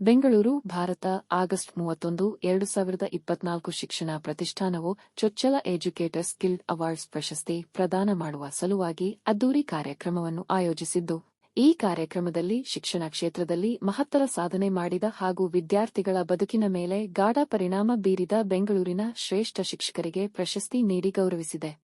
Bengaluru, Bharat, August ಮೂವತ್ತೊಂದು, ಎರಡು ಸಾವಿರದ ಇಪ್ಪತ್ನಾಲ್ಕು ಶಿಕ್ಷಣ ಪ್ರತಿಷ್ಠಾನವು ಚೊಚ್ಚಲ ಎಜುಕೇಟರ್ಸ್ ಗಿಲ್ಡ್ ಅವಾರ್ಡ್ಸ್ ಪ್ರಶಸ್ತಿ ಪ್ರದಾನ ಮಾಡುವ ಸಲುವಾಗಿ ಅದ್ದೂರಿ ಕಾರ್ಯಕ್ರಮವನ್ನು ಆಯೋಜಿಸಿದ್ದು. ಈ ಕಾರ್ಯಕ್ರಮದಲ್ಲಿ ಶಿಕ್ಷಣ ಕ್ಷೇತ್ರದಲ್ಲಿ ಮಹತ್ತರ ಸಾಧನೆ ಮಾಡಿದ ಹಾಗೂ ವಿದ್ಯಾರ್ಥಿಗಳ ಬದುಕಿನ ಮೇಲೆ ಗಾಢ ಪರಿಣಾಮ ಬೀರಿದ ಬೆಂಗಳೂರಿನ ಶ್ರೇಷ್ಠ ಶಿಕ್ಷಕರಿಗೆ ಪ್ರಶಸ್ತಿ ನೀಡಿ ಗೌರವಿಸಿದೆ.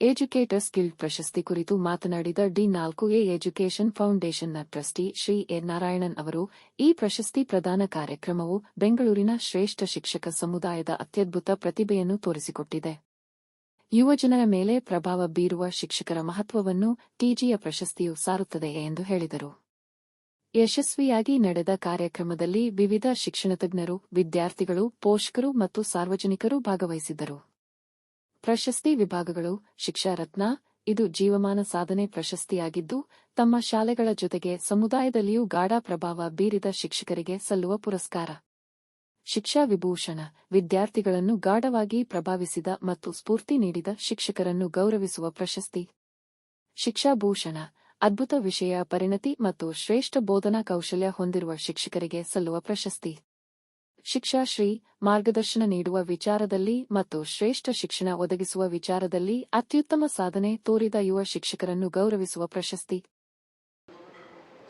ಎಜುಕೇಟರ್ಸ್ ಸ್ಕಿಲ್ ಪ್ರಶಸ್ತಿ ಕುರಿತು ಮಾತನಾಡಿದ ಡಿ ನಾಲ್ಕು ಎ ಎಜುಕೇಷನ್ ಫೌಂಡೇಶನ್ನ ಟ್ರಸ್ಟಿ ಶ್ರೀ ಎ ನಾರಾಯಣನ್ ಅವರು, ಈ ಪ್ರಶಸ್ತಿ ಪ್ರದಾನ ಕಾರ್ಯಕ್ರಮವು ಬೆಂಗಳೂರಿನ ಶ್ರೇಷ್ಠ ಶಿಕ್ಷಕ ಸಮುದಾಯದ ಅತ್ಯದ್ಭುತ ಪ್ರತಿಭೆಯನ್ನು ತೋರಿಸಿಕೊಟ್ಟಿದೆ. ಯುವಜನರ ಮೇಲೆ ಪ್ರಭಾವ ಬೀರುವ ಶಿಕ್ಷಕರ ಮಹತ್ವವನ್ನು ಟಿಜಿಯ ಪ್ರಶಸ್ತಿಯು ಸಾರುತ್ತದೆ ಎಂದು ಹೇಳಿದರು. ಯಶಸ್ವಿಯಾಗಿ ನಡೆದ ಕಾರ್ಯಕ್ರಮದಲ್ಲಿ ವಿವಿಧ ಶಿಕ್ಷಣ ತಜ್ಞರು, ವಿದ್ಯಾರ್ಥಿಗಳು, ಪೋಷಕರು ಮತ್ತು ಸಾರ್ವಜನಿಕರು ಭಾಗವಹಿಸಿದ್ದರು. ಪ್ರಶಸ್ತಿ ವಿಭಾಗಗಳು ಶಿಕ್ಷಾರತ್ನ ಇದು ಜೀವಮಾನ ಸಾಧನೆ ಪ್ರಶಸ್ತಿಯಾಗಿದ್ದು, ತಮ್ಮ ಶಾಲೆಗಳ ಜೊತೆಗೆ ಸಮುದಾಯದಲ್ಲಿಯೂ ಗಾಢ ಪ್ರಭಾವ ಬೀರಿದ ಶಿಕ್ಷಕರಿಗೆ ಸಲ್ಲುವ ಪುರಸ್ಕಾರ. ಶಿಕ್ಷಾ ವಿಭೂಷಣ, ವಿದ್ಯಾರ್ಥಿಗಳನ್ನು ಗಾಢವಾಗಿ ಪ್ರಭಾವಿಸಿದ ಮತ್ತು ಸ್ಫೂರ್ತಿ ನೀಡಿದ ಶಿಕ್ಷಕರನ್ನು ಗೌರವಿಸುವ ಪ್ರಶಸ್ತಿ. ಶಿಕ್ಷಾಭೂಷಣ ಅದ್ಭುತ ವಿಷಯ, ಪರಿಣತಿ ಮತ್ತು ಶ್ರೇಷ್ಠ ಬೋಧನಾ ಕೌಶಲ್ಯ ಹೊಂದಿರುವ ಶಿಕ್ಷಕರಿಗೆ ಸಲ್ಲುವ ಪ್ರಶಸ್ತಿ. ಶಿಕ್ಷಾಶ್ರೀ ಮಾರ್ಗದರ್ಶನ ನೀಡುವ ವಿಚಾರದಲ್ಲಿ ಮತ್ತು ಶ್ರೇಷ್ಠ ಶಿಕ್ಷಣ ಒದಗಿಸುವ ವಿಚಾರದಲ್ಲಿ ಅತ್ಯುತ್ತಮ ಸಾಧನೆ ತೋರಿದ ಯುವ ಶಿಕ್ಷಕರನ್ನು ಗೌರವಿಸುವ ಪ್ರಶಸ್ತಿ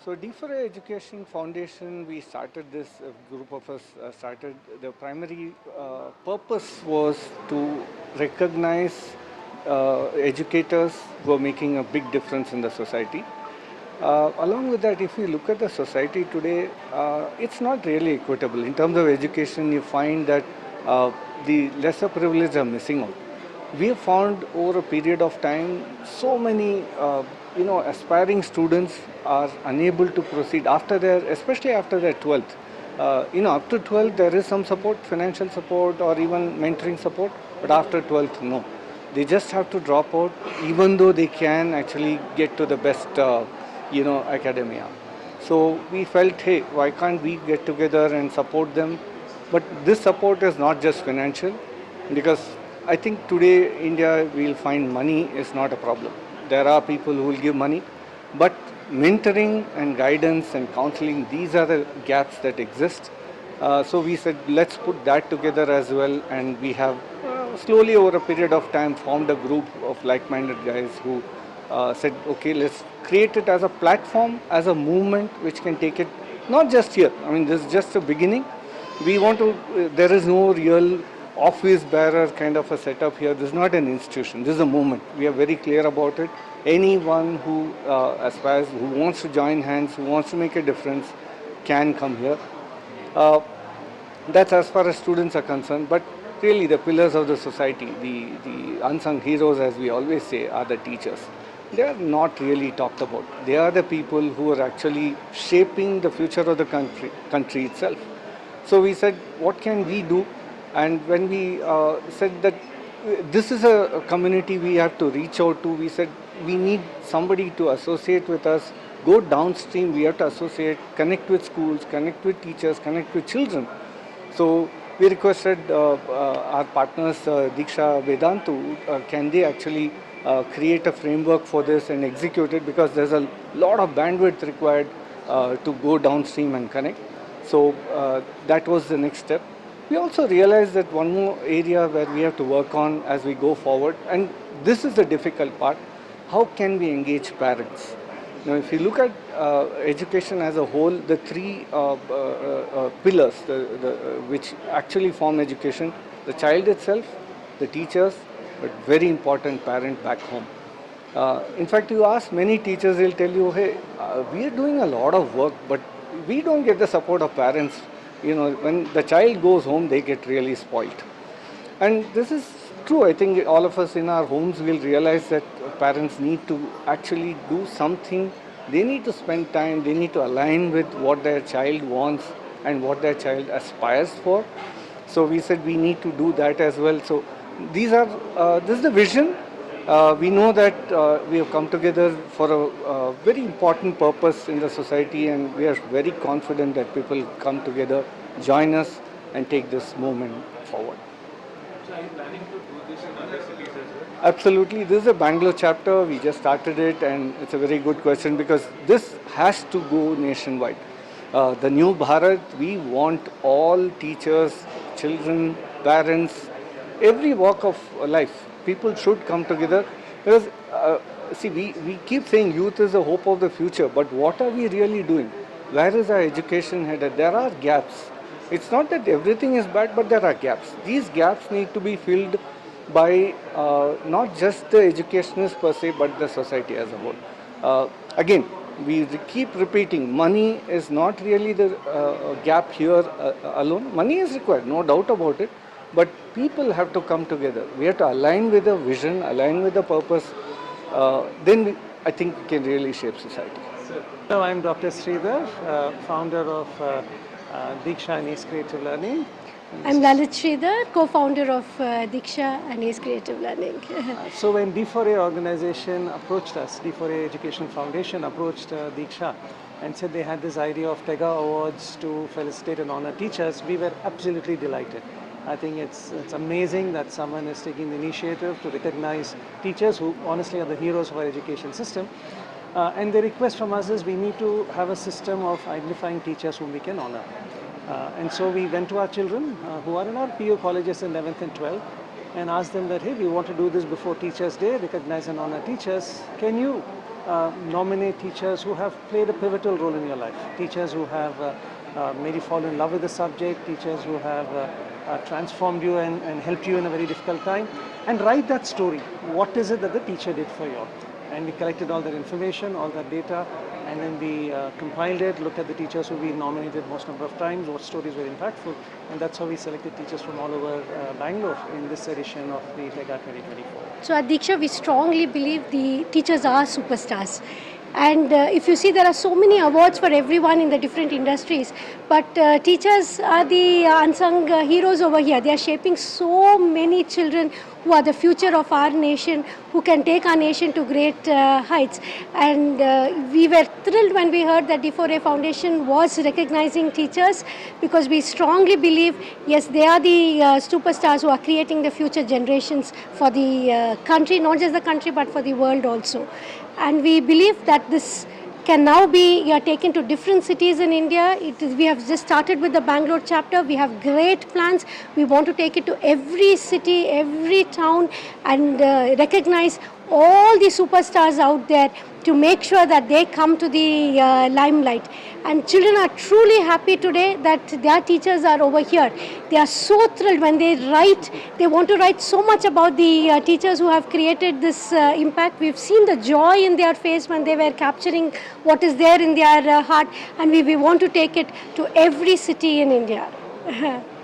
So, D4A Education Foundation, we started this, a group of us uh, started. The primary uh, purpose was to recognize uh, educators who are making a big difference in the society. Uh, along with that, if you look at the society today, uh, it's not really equitable. In terms of education, you find that uh, the lesser privileged are missing out. We have found over a period of time so many, uh, you know, aspiring students are unable to proceed after their, especially after their 12th. Uh, you know, up to 12th there is some support, financial support or even mentoring support, but after 12th, no. They just have to drop out, even though they can actually get to the best, uh, you know, academia. So we felt, hey, why can't we get together and support them? But this support is not just financial, because I think today India will find money is not a problem. There are people who will give money, but mentoring and guidance and counseling, these are the gaps that exist. Uh, so we said, let's put that together as well, and we have uh, slowly over a period of time formed a group of like-minded guys who uh, said, okay, let's create it as a platform, as a movement which can take it not just here. I mean, this is just a beginning. We want to. Uh, there is no real office bearer kind of a setup here. This is not an institution. This is a movement. We are very clear about it. Anyone who uh, aspires, who wants to join hands, who wants to make a difference, can come here. Uh, that's as far as students are concerned. But really, the pillars of the society, the, the unsung heroes, as we always say, are the teachers. They are not really talked about. They are the people who are actually shaping the future of the country, country itself. So we said, what can we do? And when we uh, said that uh, this is a, community we have to reach out to, we said we need somebody to associate with us, go downstream, we have to associate, connect with schools, connect with teachers, connect with children. So we requested uh, uh, our partners, uh, Diksha Vedantu, uh, can they actually uh, create a framework for this and execute it because there's a lot of bandwidth required uh, to go downstream and connect. So uh, that was the next step. We also realized that one more area where we have to work on as we go forward, and this is the difficult part how can we engage parents? Now, if you look at uh, education as a whole, the three uh, uh, uh, pillars the, the, uh, which actually form education the child itself, the teachers, but very important parent back home. Uh, in fact, you ask many teachers, they'll tell you, hey, uh, we are doing a lot of work, but we don't get the support of parents. You know, when the child goes home, they get really spoiled. And this is true. I think all of us in our homes will realize that parents need to actually do something. They need to spend time, they need to align with what their child wants and what their child aspires for. So we said we need to do that as well. So these are, uh, this is the vision. Uh, we know that uh, we have come together for a uh, very important purpose in the society, and we are very confident that people come together, join us, and take this movement forward. So are you planning to do this in other cities as well? Absolutely. This is a Bangalore chapter. We just started it, and it's a very good question because this has to go nationwide. uh, the new Bharat, we want all teachers, children, parents, every walk of life. People should come together because, uh, see, we, we keep saying youth is the hope of the future, but what are we really doing? Where is our education headed? There are gaps. It's not that everything is bad, but there are gaps. These gaps need to be filled by uh, not just the educationists per se, but the society as a whole. Uh, again, we keep repeating money is not really the uh, gap here uh, alone. Money is required, no doubt about it. But people have to come together. We have to align with the vision, align with the purpose. Uh, then we, I think we can really shape society. So I'm Dr. Sridhar, uh, founder of uh, uh, Diksha and Ace Creative Learning. I'm Lalit Sridhar, co-founder of uh, Diksha and Ace Creative Learning. Uh, so when D4A organization approached us, D4A Education Foundation approached uh, Diksha and said they had this idea of Tega Awards to felicitate and honor teachers, we were absolutely delighted. I think it's, it's amazing that someone is taking the initiative to recognize teachers who honestly are the heroes of our education system. Uh, and the request from us is we need to have a system of identifying teachers whom we can honor. Uh, and so we went to our children uh, who are in our PU colleges in 11th and 12th and asked them that, hey, we want to do this before Teachers' Day, recognize and honor teachers. Can you uh, nominate teachers who have played a pivotal role in your life? Teachers who have uh, uh, made you fall in love with the subject, teachers who have uh, transformed you and, and helped you in a very difficult time, and write that story. What is it that the teacher did for you? And we collected all that information, all that data, and then we uh, compiled it, looked at the teachers who we nominated most number of times, what stories were impactful, and that's how we selected teachers from all over uh, Bangalore in this edition of the TEGA 2024. so at Diksha, we strongly believe the teachers are superstars. And uh, if you see, there are so many awards for everyone in the different industries, but uh, teachers are the unsung uh, heroes over here. They are shaping so many children who are the future of our nation, who can take our nation to great uh, heights. And uh, we were thrilled when we heard that D4A Foundation was recognizing teachers because we strongly believe, yes, they are the uh, superstars who are creating the future generations for the uh, country, not just the country, but for the world also. And we believe that this can now be taken to different cities in India. It is, we have just started with the Bangalore chapter. We have great plans. We want to take it to every city, every town, and uh, recognize all the superstars out there to make sure that they come to the uh, limelight. And children are truly happy today that their teachers are over here. They are so thrilled when they write. They want to write so much about the uh, teachers who have created this uh, impact. We've seen the joy in their face when they were capturing what is there in their uh, heart, and we, we want to take it to every city in India.